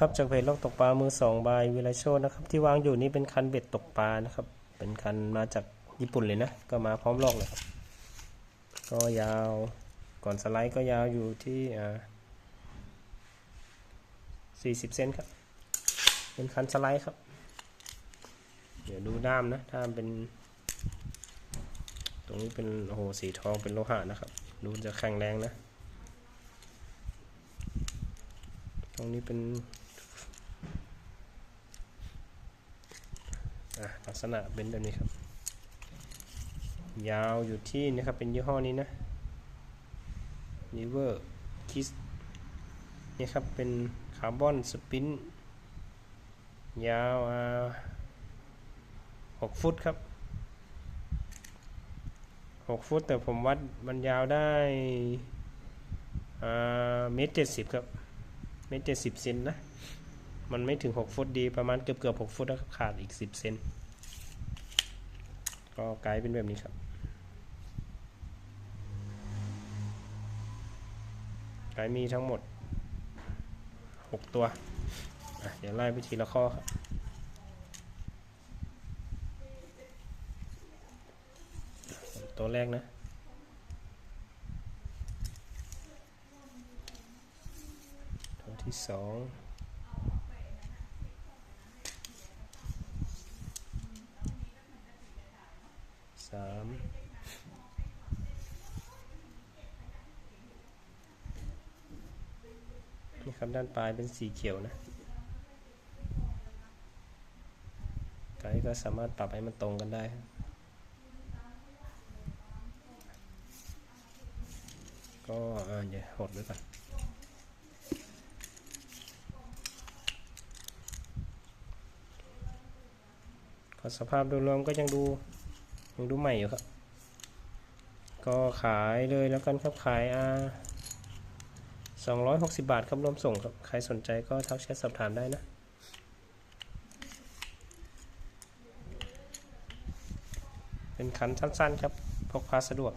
ครับจากเพจโลกตกปลามือสองใบวิไลโชนะครับ ที่วางอยู่นี่เป็นคันเบ็ดตกปลานะครับ เป็นคันมาจากญี่ปุ่นเลยนะ ก็มาพร้อมลอกเลยครับ ก็ยาวก่อนสไลด์ก็ยาวอยู่ที่อ่าสี่สิบเซนครับ เป็นคันสไลด์ครับ เดี๋ยวดูด้ามนะด้ามเป็น ตรงนี้เป็นโอ้โหสีทองเป็นโลหะนะครับ ดูจะแข็งแรงนะ ตรงนี้เป็นอะ ลักษณะเป็นแบบนี้ครับ ยาวอยู่ที่นี่ครับเป็นยี่ห้อนี้นะ River Kiss นี่ครับเป็นคาร์บอนสปินยาวหกฟุตครับหกฟุตแต่ผมวัดมันยาวได้เมตรเจ็ดสิบครับ เมตรเจ็ดสิบเซนนะ มันไม่ถึงหกฟุตดีประมาณเกือบเกือบหกฟุตแล้วครับขาดอีกสิบเซนก็ไกด์เป็นแบบนี้ครับ ไกด์มีทั้งหมดหกตัว เดี๋ยวไล่ไปทีละข้อครับตัวแรกนะตัวที่สอง สามนี่ครับด้านปลายเป็นสีเขียวนะไกด์ก็สามารถปรับให้มันตรงกันได้ก็อ่าเดี๋ยวหดไว้ก่อนก็สภาพโดยรวมก็ยังดู ยังดูใหม่อยู่ครับ ก็ขายเลยแล้วกันครับขายอ่าสองร้อยหกสิบบาทครับรวมส่งครับ ใครสนใจก็ทักแชทสอบถามได้นะเป็นคันสั้นๆครับพกพาสะดวก